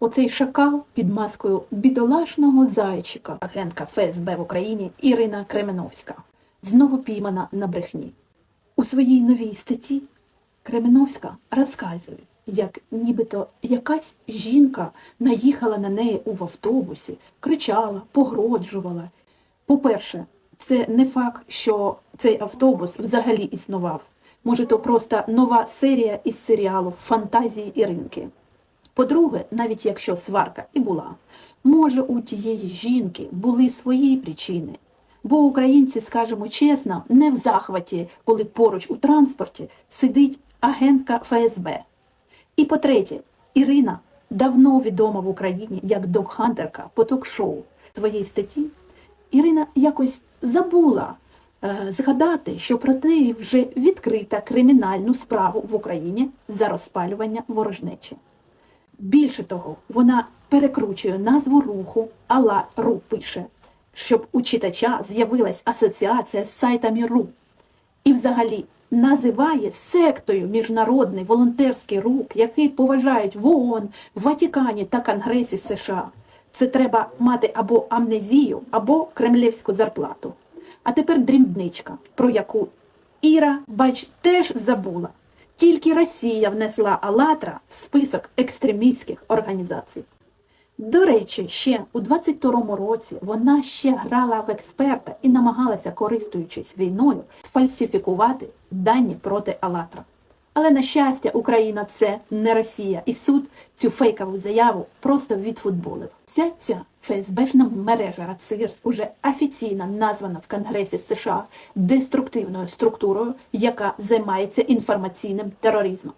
Оцей шакал під маскою бідолашного зайчика, агентка ФСБ в Україні Ірина Кременовська, знову піймана на брехні. У своїй новій статті Кременовська розказує, як нібито якась жінка наїхала на неї у автобусі, кричала, погроджувала. По-перше, це не факт, що цей автобус взагалі існував. Може, то просто нова серія із серіалу Фантазії Іринки. По-друге, навіть якщо сварка і була, може у тієї жінки були свої причини. Бо українці, скажімо чесно, не в захваті, коли поруч у транспорті сидить агентка ФСБ. І по-третє, Ірина давно відома в Україні як докхантерка по ток-шоу своєї статті. Ірина якось забула е, згадати, що проти неї вже відкрита кримінальну справу в Україні за розпалювання ворожнечі. Більше того, вона перекручує назву руху, Алла Ру пише, щоб у читача з'явилась асоціація з сайтами РУ. І взагалі називає сектою міжнародний волонтерський рух, який поважають в ООН, в Ватикані та Конгресі США. Це треба мати або амнезію, або кремлівську зарплату. А тепер дрібничка, про яку Іра, бач, теж забула. Тільки Росія внесла Алатра в список екстремістських організацій. До речі, ще у 22-му році вона ще грала в експерта і намагалася, користуючись війною, сфальсифікувати дані проти Алатра. Але, на щастя, Україна це не Росія, і суд цю фейкову заяву просто відфутболив. Вся ця ФСБшна мережа РАЦИРС уже офіційно названа в Конгресі США деструктивною структурою, яка займається інформаційним тероризмом.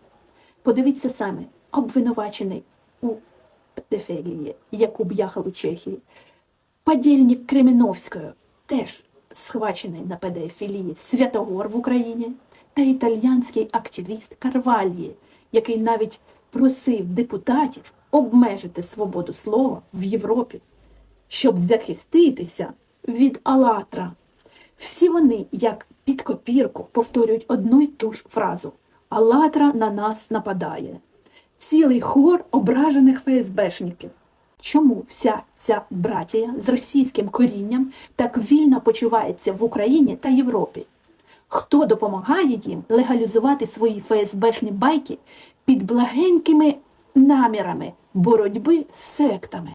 Подивіться самі, обвинувачений у педофілії Якуб Яхал у Чехії, подільник Креміновської, теж схвачений на педофілії Святогор в Україні, та італьянський активіст Карвальї, який навіть просив депутатів обмежити свободу слова в Європі, щоб захиститися від Алатра. Всі вони, як під копірку, повторюють одну й ту ж фразу Алатра на нас нападає. Цілий хор ображених ФСБшників. Чому вся ця братія з російським корінням так вільно почувається в Україні та Європі? Хто допомагає їм легалізувати свої ФСБшні байки під благенькими намірами боротьби з сектами?